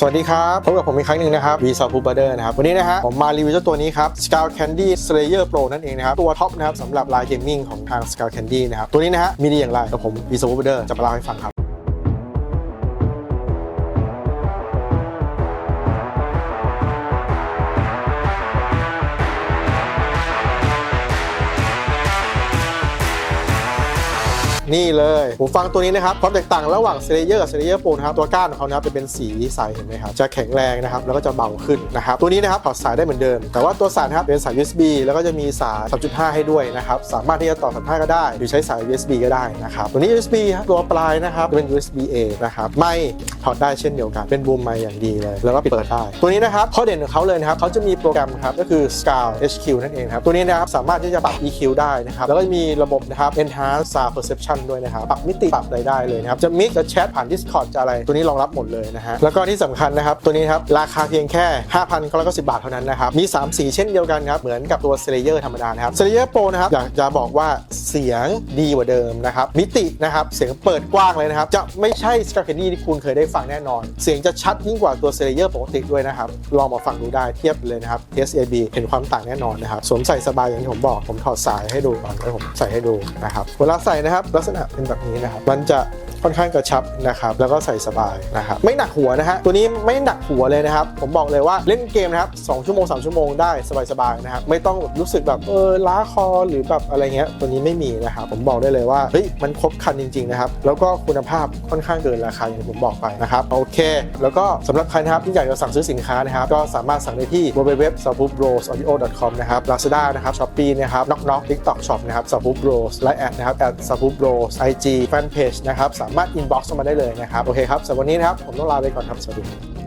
สวัสดีครับพบกับผมอีกครั้งหนึ่งนะครับวีซอฟูบเดอร์นะครับ วันนี้นะฮะผมมารีวิวเจ้าตัวนี้ครับ Scout Candy Slayer Pro นั่นเองนะครับ ตัวท็อปนะครับสำหรับลายเกมมิ่งของทาง Scout Candy นะครับ ตัวนี้นะฮะมีดีอย่างไรกับผมวีซอฟูบเดอร์จะมาเล่าให้ฟังครับ นี่เลยหูฟังตัวนี้นะครับความแตกต่างระหว่าง Slayer กับ Slayer Pro นะครับตัวก้านของเขานะครับจะเป็นสีใสเห็นไหมครับจะแข็งแรงนะครับแล้วก็จะเบาขึ้นนะครับตัวนี้นะครับถอดสายได้เหมือนเดิม แต่ว่าตัวสายนะครับเป็นสาย USB แล้วก็จะมีสาย 3.5 ให้ด้วยนะครับสามารถที่จะต่อ 3.5 ก็ได้ หรือใช้สาย USB ก็ได้นะครับตัวนี้ USB ครับตัวปลายนะครับจะเป็น USB A นะครับไม่ถอดได้เช่นเดียวกัน เป็นบูมไมค์อย่างดีเลย แล้วก็ปิดเปิดได้ ตัวนี้นะครับข้อเด่นของเขาเลยนะครับเขาจะมีโปรแกรมครับก็คือ Scout HQ นั่นเองครับตัวนี้นะครับสามารถที่จะปรับ EQ ได้นะครับแล้วก็มีระบบนะครับ Enhanced Sound Perception ด้วยนะครับปรับมิติปรับอะไรได้เลยนะครับจะมิกจะแชทผ่าน Discord จะอะไรตัวนี้รองรับหมดเลยนะฮะแล้วก็ที่สำคัญนะครับตัวนี้ครับราคาเพียงแค่ 5,990 บาทเท่านั้นนะครับมี 3 สีเช่นเดียวกันครับเหมือนกับตัว Slayer ธรรมดานะครับ Slayer Pro นะครับอยากจะบอกว่าเสียงดีกว่าเดิมนะครับมิตินะครับเสียงเปิดกว้างเลยนะครับจะไม่ใช่ s c a r c a n d y ที่คุณเคยได้ฟังแน่นอน เสียงจะชัดยิ่งกว่าตัว Slayer ปกติด้วยนะครับลองมาฟังดูได้เทียบเลยนะครับ TSAB เห็นความต่างแน่นอนนะครับสวมใส่สบายอย่างที่ผมบอกผมถอดสายให้ดูก่อนแล้วผมใส่ให้ดูนะครับเวลาใส่นะครับลักษณะเป็นแบบนี้นะครับ มันจะค่อนข้างกระชับนะครับ แล้วก็ใส่สบายนะครับ ไม่หนักหัวนะฮะ ตัวนี้ไม่หนักหัวเลยนะครับ ผมบอกเลยว่าเล่นเกมนะครับ2ชั่วโมง3ชั่วโมงได้สบายๆนะครับ ไม่ต้องรู้สึกแบบเออล้าคอหรือแบบอะไรเงี้ย ตัวนี้ไม่มีนะครับ ผมบอกได้เลยว่า เฮ้ย มันครบครันจริงๆนะครับ แล้วก็คุณภาพค่อนข้างเกินราคาอย่างที่ผมบอกไปนะครับ โอเค แล้วก็สำหรับใครนะครับที่อยากจะสั่งซื้อสินค้านะครับ ก็สามารถสั่งได้ที่ www s a p u b r o s audio com นะครับ Lazada นะครับ Shopee นะครับ Knock Knock TikTok Shop นะครับ s a p u b r o s ไลน์แอดนะครับ s a p u b r o s IG Fanpage นะครับ สามารถ inbox เข้ามาได้เลยนะครับ โอเคครับสำหรับวันนี้นะครับ ผมต้องลาไปก่อนครับ สวัสดี